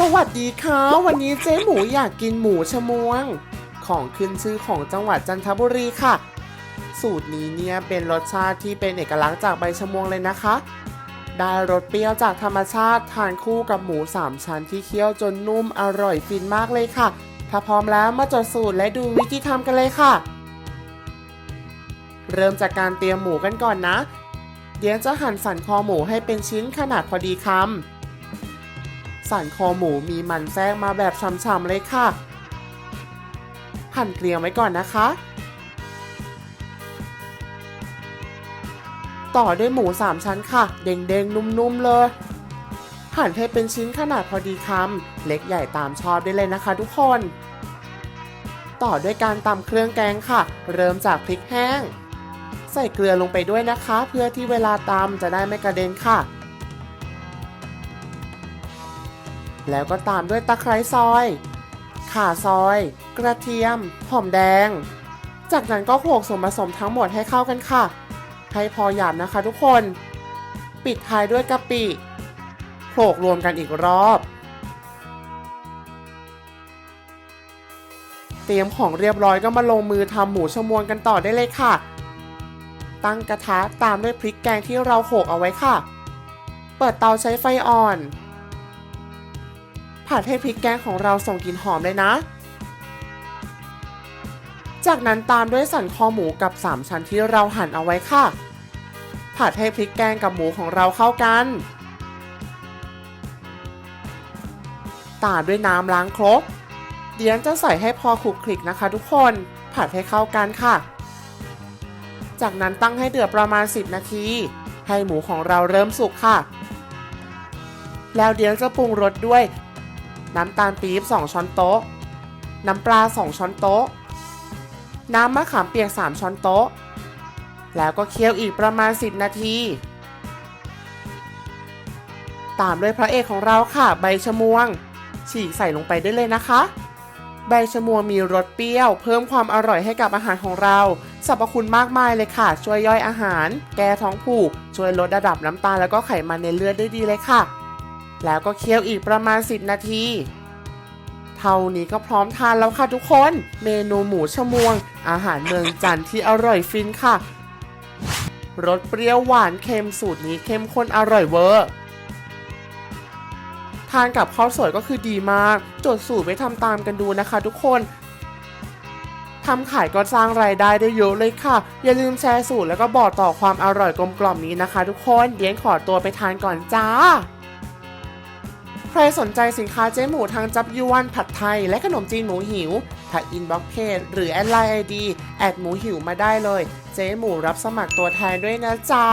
สวัสดีค่ะ วันนี้เจ๊หมูอยากกินหมูชะมวง ของขึ้นชื่อของจังหวัดจันทบุรีค่ะ สูตรนี้เนี่ยเป็นรสชาติที่เป็นเอกลักษณ์จากใบชะมวงเลยนะคะ ได้รสเปรี้ยวจากธรรมชาติทานคู่กับหมูสามชั้นที่เคี่ยวจนนุ่มอร่อยฟินมากเลยค่ะ ถ้าพร้อมแล้วมาจดสูตรและดูวิธีทำกันเลยค่ะ เริ่มจากการเตรียมหมูกันก่อนนะ เดี๋ยวจะหั่นสันคอหมูให้เป็นชิ้นขนาดพอดีคำ สันคอหมูมีมันแทรกมาแบบฉ่ำๆเลยค่ะ หั่นเกลียวไว้ก่อนนะคะ ต่อด้วยหมู3ชั้นค่ะ เด้งๆ นุ่มๆ เลย หั่นให้เป็นชิ้นขนาดพอดีคำเล็กใหญ่ตามชอบได้เลยนะคะทุกคน ต่อด้วยการตำเครื่องแกงค่ะ เริ่มจากพริกแห้ง ใส่เกลือลงไปด้วยนะคะ เพื่อที่เวลาตำจะได้ไม่กระเด็นค่ะ แล้วก็ตามด้วยตะไคร้ซอย ข่าซอย กระเทียม หอมแดง จากนั้นก็โขลกส่วนผสมทั้งหมดให้เข้ากันค่ะ ให้พอหยาบนะคะทุกคน ปิดท้ายด้วยกะปิโขลกรวมกันอีกรอบ เตรียมของเรียบร้อยก็มาลงมือทำหมูชะมวงกันต่อได้เลยค่ะ ตั้งกระทะตามด้วยพริกแกงที่เราโขลกเอาไว้ค่ะ เปิดเตาใช้ไฟอ่อน ผัดให้พริกแกงของเราส่งกลิ่นหอมเลยนะ จากนั้นตามด้วยสันคอหมูกับ 3 ชั้นที่เราหั่นเอาไว้ค่ะ ผัดให้พริกแกงกับหมูของเราเข้ากัน ตามด้วยน้ำล้างครกเดี๋ยวจะใส่ให้พอคลุกคลิกนะคะ ทุกคน ผัดให้เข้ากันค่ะ จากนั้นตั้งให้เดือดประมาณ 10 นาที ให้หมูของเราเริ่มสุกค่ะ แล้วเดี๋ยวจะปรุงรสด้วย น้ำตาลปี๊บ2 ช้อนโต๊ะ น้ำปลา 2 ช้อนโต๊ะ น้ำมะขามเปียก 3 ช้อนโต๊ะ แล้วก็เคี่ยวอีกประมาณ 10 นาที ตามด้วยพระเอกของเราค่ะใบชะมวง ฉีกใส่ลงไปได้เลยนะคะ ใบชะมวงมีรสเปรี้ยว เพิ่มความอร่อยให้กับอาหารของเราสรรพคุณมากมายเลยค่ะ ช่วยย่อยอาหาร แก้ท้องผูก ช่วยลดระดับน้ำตาลแล้วก็ไขมันในเลือดได้ดีเลยค่ะ แล้วก็เคี่ยวอีกประมาณ 10 นาที เท่านี้ก็พร้อมทานแล้วค่ะทุกคน เมนูหมูชะมวง อาหารเมืองจันทร์ที่อร่อยฟินค่ะ รสเปรี้ยวหวานเค็มสูตรนี้เข้มข้นอร่อยเวอร์ทานกับข้าวสวยก็คือดีมาก จดสูตรไว้ทำตามกันดูนะคะทุกคนทำขายก็สร้างรายได้ได้เยอะเลยค่ะ อย่าลืมแชร์สูตรแล้วก็บอกต่อความอร่อยกลมกล่อมนี้นะคะทุกคนเดี๋ยวขอตัวไปทานก่อนจ้า รสนใจสินค้าเจ๊หมูทางจับยวนผัดไทย และขนมจีนหมูหิวทักอินบ็อกเพจหรือแอดไลน์ไอดีแอดหมูหิวมาได้เลย เจ๊หมูรับสมัครตัวแทนด้วยนะจ๊ะ